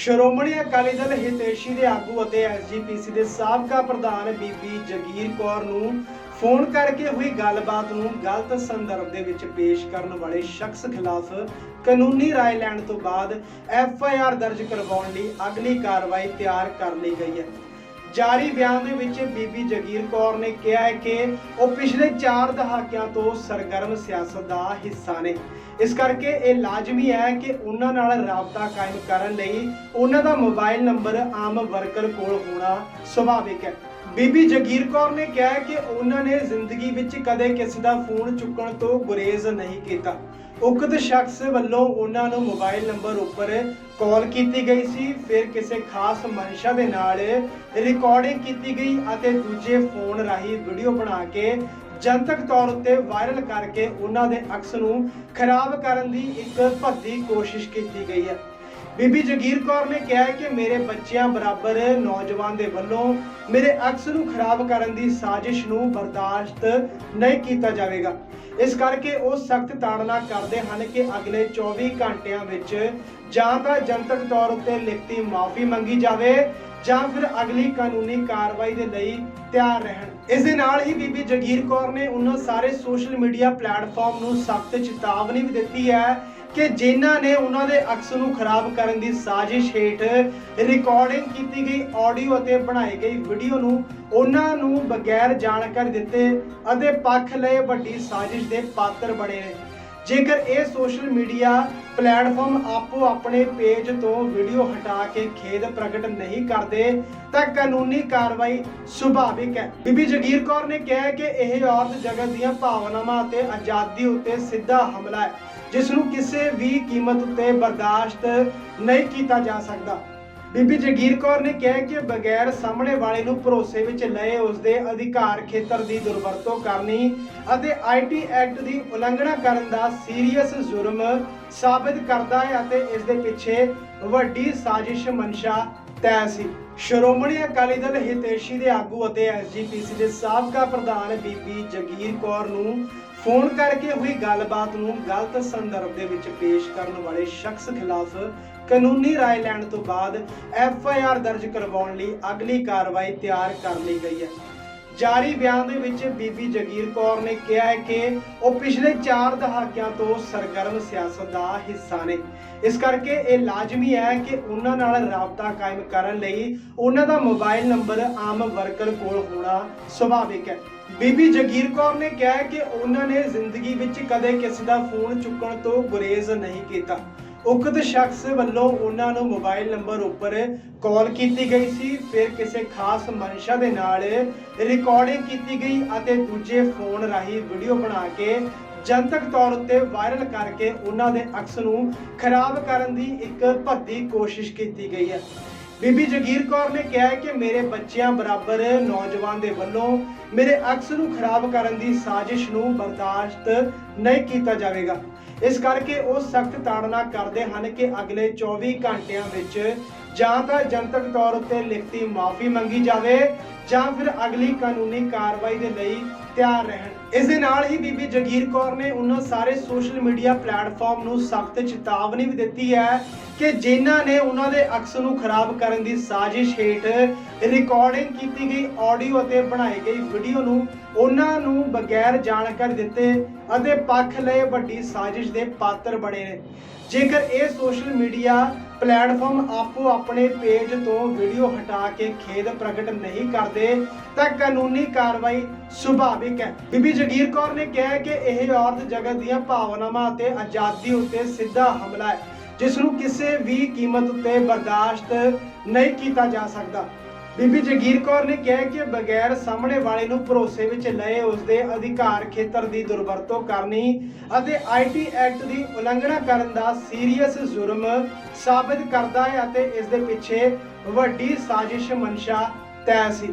ਸ਼੍ਰੋਮਣੀ ਅਕਾਲੀ ਦਲ ਹਿਤੇਸ਼ੀ ਦੇ ਆਗੂ ਅਤੇ ਐਸਜੀਪੀਸੀ ਦੇ ਸਾਬਕਾ ਪ੍ਰਧਾਨ ਬੀਬੀ ਜਗੀਰ ਕੌਰ ਨੂੰ ਫੋਨ ਕਰਕੇ ਹੋਈ ਗੱਲਬਾਤ ਨੂੰ ਗਲਤ ਸੰਦਰਭ ਦੇ ਵਿੱਚ ਪੇਸ਼ ਕਰਨ ਵਾਲੇ ਸ਼ਖਸ ਖਿਲਾਫ ਕਾਨੂੰਨੀ ਰਾਏ ਲੈਣ ਤੋਂ ਬਾਅਦ ਐਫ ਆਈ ਆਰ ਦਰਜ ਕਰਵਾਉਣ ਲਈ ਅਗਲੀ ਕਾਰਵਾਈ ਤਿਆਰ ਕਰ ਲਈ ਗਈ ਹੈ। ਜਾਰੀ ਬਿਆਨ ਦੇ ਵਿੱਚ ਬੀਬੀ ਜਗੀਰ ਕੌਰ ਨੇ ਕਿਹਾ ਹੈ ਕਿ ਉਹ ਪਿਛਲੇ 4 ਦਹਾਕਿਆਂ ਤੋਂ ਸਰਗਰਮ ਸਿਆਸਤ ਦਾ ਹਿੱਸਾ ਨੇ। ਇਸ ਕਰਕੇ ਇਹ ਲਾਜ਼ਮੀ ਹੈ ਕਿ ਉਹਨਾਂ ਨਾਲ ਰਾਬਤਾ ਕਾਇਮ ਕਰਨ ਲਈ ਉਹਨਾਂ ਦਾ ਮੋਬਾਈਲ ਨੰਬਰ ਆਮ ਵਰਕਰ ਕੋਲ ਹੋਣਾ ਸੁਭਾਵਿਕ ਹੈ। ਬੀਬੀ ਜਗੀਰ ਕੌਰ ਨੇ ਕਿਹਾ ਕਿ ਉਹਨਾਂ ਨੇ ਜ਼ਿੰਦਗੀ ਵਿੱਚ ਕਦੇ ਕਿਸੇ ਦਾ ਫੋਨ ਚੁੱਕਣ ਤੋਂ ਗੁਰੇਜ਼ ਨਹੀਂ ਕੀਤਾ। ਉਕਤ ਸ਼ਖਸ ਵੱਲੋਂ ਉਹਨਾਂ ਨੂੰ ਮੋਬਾਈਲ ਨੰਬਰ ਉੱਪਰ ਕਾਲ ਕੀਤੀ ਗਈ ਸੀ। ਫਿਰ ਕਿਸੇ ਖਾਸ ਮਨਸ਼ਾ ਦੇ ਨਾਲ ਰਿਕਾਰਡਿੰਗ ਕੀਤੀ ਗਈ ਅਤੇ ਦੂਜੇ ਫੋਨ ਰਾਹੀਂ ਵੀਡੀਓ ਬਣਾ ਕੇ ਜਨਤਕ ਤੌਰ ਉੱਤੇ ਵਾਇਰਲ ਕਰਕੇ ਉਹਨਾਂ ਦੇ ਅਕਸ ਨੂੰ ਖਰਾਬ ਕਰਨ ਦੀ ਇੱਕ ਭੱਦੀ ਕੋਸ਼ਿਸ਼ ਕੀਤੀ ਗਈ ਹੈ। ਬੀਬੀ ਜਗੀਰ ਕੌਰ ਨੇ ਕਿਹਾ ਹੈ ਕਿ ਮੇਰੇ ਬੱਚਿਆਂ ਬਰਾਬਰ ਨੌਜਵਾਨ ਦੇ ਵੱਲੋਂ ਮੇਰੇ ਅਕਸ ਨੂੰ ਖਰਾਬ ਕਰਨ ਦੀ ਸਾਜ਼ਿਸ਼ ਨੂੰ ਬਰਦਾਸ਼ਤ ਨਹੀਂ ਕੀਤਾ ਜਾਵੇਗਾ। ਇਸ ਕਰਕੇ ਉਹ ਸਖਤ ਤਾੜਨਾ ਕਰਦੇ ਹਨ ਕਿ ਅਗਲੇ 24 ਘੰਟਿਆਂ ਵਿੱਚ ਜਾਂ ਤਾਂ ਜਨਤਕ ਤੌਰ ਉੱਤੇ ਲਿਖਤੀ ਮਾਫੀ ਮੰਗੀ ਜਾਵੇ ਜਾਂ ਫਿਰ ਅਗਲੀ ਕਾਨੂੰਨੀ ਕਾਰਵਾਈ ਦੇ ਲਈ ਤਿਆਰ ਰਹਿਣ। ਇਸ ਦੇ ਨਾਲ ਹੀ ਬੀਬੀ ਜਗੀਰ ਕੌਰ ਨੇ ਉਹਨਾਂ ਸਾਰੇ ਸੋਸ਼ਲ ਮੀਡੀਆ ਪਲੇਟਫਾਰਮ ਨੂੰ ਸਖਤ ਚੇਤਾਵਨੀ ਵੀ ਦਿੱਤੀ ਹੈ ਕਿ ਜਿਨ੍ਹਾਂ ਨੇ ਉਹਨਾਂ ਦੇ ਅਕਸ ਨੂੰ ਖਰਾਬ ਕਰਨ ਦੀ ਸਾਜ਼ਿਸ਼ ਹੇਠ ਰਿਕਾਰਡਿੰਗ ਕੀਤੀ ਗਈ ਆਡੀਓ ਅਤੇ ਬਣਾਈ ਗਈ ਵੀਡੀਓ ਨੂੰ, ਉਹਨਾਂ ਨੂੰ ਬਗੈਰ ਜਾਣਕਾਰੀ ਦਿੱਤੇ ਅਤੇ ਪੱਖ ਲਏ ਵੱਡੀ ਸਾਜ਼ਿਸ਼ ਦੇ ਪਾਤਰ ਬਣੇ ਨੇ। ਜੇਕਰ ਇਹ ਸੋਸ਼ਲ ਮੀਡੀਆ ਪਲੇਟਫਾਰਮ ਆਪੋ ਆਪਣੇ ਪੇਜ ਤੋਂ ਵੀਡੀਓ ਹਟਾ ਕੇ ਖੇਦ ਪ੍ਰਗਟ ਨਹੀਂ ਕਰਦੇ, ਤਾਂ ਕਾਨੂੰਨੀ ਕਾਰਵਾਈ ਸੁਭਾਵਿਕ ਹੈ। ਬੀਬੀ ਜਗੀਰ ਕੌਰ ਨੇ ਕਿਹਾ ਕਿ ਇਹ ਔਰਤ ਜਗਤ ਦੀਆਂ ਭਾਵਨਾਵਾਂ ਅਤੇ ਆਜ਼ਾਦੀ ਉੱਤੇ ਸਿੱਧਾ ਹਮਲਾ ਹੈ। ਜਿਸ ਨੂੰ ਕਿਸੇ ਵੀ ਕੀਮਤ ਉੱਤੇ ਬਰਦਾਸ਼ਤ ਨਹੀਂ ਕੀਤਾ ਜਾ ਸਕਦਾ। ਬੀਬੀ ਜਗੀਰ ਕੌਰ ਨੇ ਕਿਹਾ ਕਿ ਬਗੈਰ ਸਾਹਮਣੇ ਵਾਲੇ ਨੂੰ ਭਰੋਸੇ ਵਿੱਚ ਲਏ ਉਸਦੇ ਅਧਿਕਾਰ ਖੇਤਰ ਦੀ ਦੁਰਵਰਤੋਂ ਕਰਨੀ ਅਤੇ ਆਈਟੀ ਐਕਟ ਦੀ ਉਲੰਘਣਾ ਕਰਨ ਦਾ ਸੀਰੀਅਸ ਜੁਰਮ ਸਾਬਿਤ ਕਰਦਾ ਹੈ ਅਤੇ ਇਸ ਦੇ ਪਿੱਛੇ ਵੱਡੀ ਸਾਜ਼ਿਸ਼ ਮਨਸ਼ਾ ਤੈਅ ਸੀ। ਸ਼੍ਰੋਮਣੀ ਅਕਾਲੀ ਦਲ ਹਿਤੇਸ਼ੀ ਦੇ ਆਗੂ ਅਤੇ ਐਸਜੀਪੀਸੀ ਦੇ ਸਾਬਕਾ ਪ੍ਰਧਾਨ ਬੀਬੀ ਜਗੀਰ ਕੌਰ ਨੂੰ ਫੋਨ ਕਰਕੇ ਹੋਈ ਗੱਲਬਾਤ ਨੂੰ ਗਲਤ ਸੰਦਰਭ ਦੇ ਵਿੱਚ ਪੇਸ਼ ਕਰਨ ਵਾਲੇ ਸ਼ਖਸ ਖਿਲਾਫ ਕਾਨੂੰਨੀ ਰਾਏ ਲੈਣ ਤੋਂ ਬਾਅਦ ਐਫ ਆਈ ਆਰ ਦਰਜ ਕਰਵਾਉਣ ਲਈ ਅਗਲੀ ਕਾਰਵਾਈ ਤਿਆਰ ਕਰ ਲਈ ਗਈ ਹੈ। ਜਾਰੀ ਬਿਆਨ ਦੇ ਵਿੱਚ ਬੀਬੀ ਜਗੀਰ ਕੌਰ ਨੇ ਕਿਹਾ ਹੈ ਕਿ ਉਹ ਪਿਛਲੇ 4 ਦਹਾਕਿਆਂ ਤੋਂ ਸਰਗਰਮ ਸਿਆਸਤ ਦਾ ਹਿੱਸਾ ਨੇ। ਇਸ ਕਰਕੇ ਇਹ ਲਾਜ਼ਮੀ ਹੈ ਕਿ ਉਹਨਾਂ ਨਾਲ ਰਾਬਤਾ ਕਾਇਮ ਕਰਨ ਲਈ ਉਹਨਾਂ ਦਾ ਮੋਬਾਈਲ ਨੰਬਰ ਆਮ ਵਰਕਰ ਕੋਲ ਹੋਣਾ ਸੁਭਾਵਿਕ ਹੈ। ਬੀਬੀ ਜਗੀਰ ਕੌਰ ਨੇ ਕਿਹਾ ਕਿ ਉਹਨਾਂ ਨੇ ਜ਼ਿੰਦਗੀ ਵਿੱਚ ਕਦੇ ਕਿਸੇ ਦਾ ਫੋਨ ਚੁੱਕਣ ਤੋਂ ਗੁਰੇਜ਼ ਨਹੀਂ ਕੀਤਾ। ਉਕਤ ਸ਼ਖਸ ਵੱਲੋਂ ਉਹਨਾਂ ਨੂੰ ਮੋਬਾਈਲ ਨੰਬਰ ਉੱਪਰ ਕਾਲ ਕੀਤੀ ਗਈ ਸੀ। ਫਿਰ ਕਿਸੇ ਖਾਸ ਮਨਸ਼ਾ ਦੇ ਨਾਲ ਰਿਕਾਰਡਿੰਗ ਕੀਤੀ ਗਈ ਅਤੇ ਦੂਜੇ ਫੋਨ ਰਾਹੀਂ ਵੀਡੀਓ ਬਣਾ ਕੇ ਜਨਤਕ ਤੌਰ ਉੱਤੇ ਵਾਇਰਲ ਕਰਕੇ ਉਹਨਾਂ ਦੇ ਅਕਸ ਨੂੰ ਖਰਾਬ ਕਰਨ ਦੀ ਇੱਕ ਭੱਦੀ ਕੋਸ਼ਿਸ਼ ਕੀਤੀ ਗਈ ਹੈ। ਬੀਬੀ ਜਗੀਰ ਕੌਰ ਨੇ ਕਿਹਾ ਕਿ ਮੇਰੇ ਬੱਚਿਆਂ ਬਰਾਬਰ ਨੌਜਵਾਨ ਦੇ ਵੱਲੋਂ ਮੇਰੇ ਅਕਸ ਨੂੰ ਖਰਾਬ ਕਰਨ ਦੀ ਸਾਜ਼ਿਸ਼ ਨੂੰ ਬਰਦਾਸ਼ਤ ਨਹੀਂ ਕੀਤਾ ਜਾਵੇਗਾ। ਇਸ ਕਰਕੇ ਉਹ ਸਖਤ ਤਾੜਨਾ ਕਰਦੇ ਹਨ ਕਿ ਅਗਲੇ 24 ਘੰਟਿਆਂ ਵਿੱਚ ਜਾਂ ਤਾਂ ਜਨਤਕ ਤੌਰ ਉੱਤੇ ਲਿਖਤੀ ਮਾਫੀ ਮੰਗੀ ਜਾਵੇ ਜਾਂ ਫਿਰ ਅਗਲੀ ਕਾਨੂੰਨੀ ਕਾਰਵਾਈ ਦੇ ਲਈ ਤਿਆਰ ਰਹਿਣ। ਇਸ ਦੇ ਨਾਲ ਹੀ ਬੀਬੀ ਜਗੀਰ ਕੌਰ ਨੇ ਉਹਨਾਂ ਸਾਰੇ ਸੋਸ਼ਲ ਮੀਡੀਆ ਪਲੇਟਫਾਰਮ ਨੂੰ ਸਖਤ ਚੇਤਾਵਨੀ ਵੀ ਦਿੱਤੀ ਹੈ ਕਿ ਜਿਨ੍ਹਾਂ ਨੇ ਉਹਨਾਂ ਦੇ ਅਕਸ ਨੂੰ ਖਰਾਬ ਕਰਨ ਦੀ ਸਾਜ਼ਿਸ਼ ਹੇਠ ਰਿਕਾਰਡਿੰਗ ਕੀਤੀ ਗਈ ਆਡੀਓ ਅਤੇ ਬਣਾਈ ਗਈ ਵੀਡੀਓ ਨੂੰ, ਉਹਨਾਂ ਨੂੰ ਬਗੈਰ ਜਾਣਕਾਰੀ ਦਿੱਤੇ ਅਤੇ ਪੱਖ ਲਏ ਵੱਡੀ ਸਾਜ਼ਿਸ਼ ਦੇ ਪਾਤਰ ਬਣੇ ਨੇ। ਜੇਕਰ ਇਹ ਸੋਸ਼ਲ ਮੀਡੀਆ ਪਲੇਟਫਾਰਮ ਆਪੋ ਆਪਣੇ ਪੇਜ ਤੋਂ ਵੀਡੀਓ ਹਟਾ ਕੇ ਖੇਦ ਪ੍ਰਗਟ ਨਹੀਂ ਕਰਦੇ, ਤਾਂ ਕਾਨੂੰਨੀ ਕਾਰਵਾਈ ਸੁਭਾਵਿਕ ਹੈ। ਬੀਬੀ ਜਗੀਰ ਕੌਰ ਨੇ ਕਿਹਾ ਕਿ ਇਹ ਔਰਤ ਜਗਤ ਦੀਆਂ ਭਾਵਨਾਵਾਂ ਅਤੇ ਆਜ਼ਾਦੀ ਉੱਤੇ ਸਿੱਧਾ ਹਮਲਾ ਹੈ। ਜਿਸ ਨੂੰ ਕਿਸੇ ਵੀ ਕੀਮਤ ਉੱਤੇ ਬਰਦਾਸ਼ਤ ਨਹੀਂ ਕੀਤਾ ਜਾ ਸਕਦਾ। ਬੀਬੀ ਜਗੀਰ ਕੌਰ ਨੇ ਕਿਹਾ ਕਿ ਬਗੈਰ ਸਾਹਮਣੇ ਵਾਲੇ ਨੂੰ ਭਰੋਸੇ ਵਿੱਚ ਲਏ ਉਸਦੇ ਅਧਿਕਾਰ ਖੇਤਰ ਦੀ ਦੁਰਵਰਤੋਂ ਕਰਨੀ ਅਤੇ ਆਈਟੀ ਐਕਟ ਦੀ ਉਲੰਘਣਾ ਕਰਨ ਦਾ ਸੀਰੀਅਸ ਜੁਰਮ ਸਾਬਿਤ ਕਰਦਾ ਹੈ ਅਤੇ ਇਸ ਦੇ ਪਿੱਛੇ ਵੱਡੀ ਸਾਜ਼ਿਸ਼ ਮਨਸ਼ਾ ਤੈਅ ਸੀ।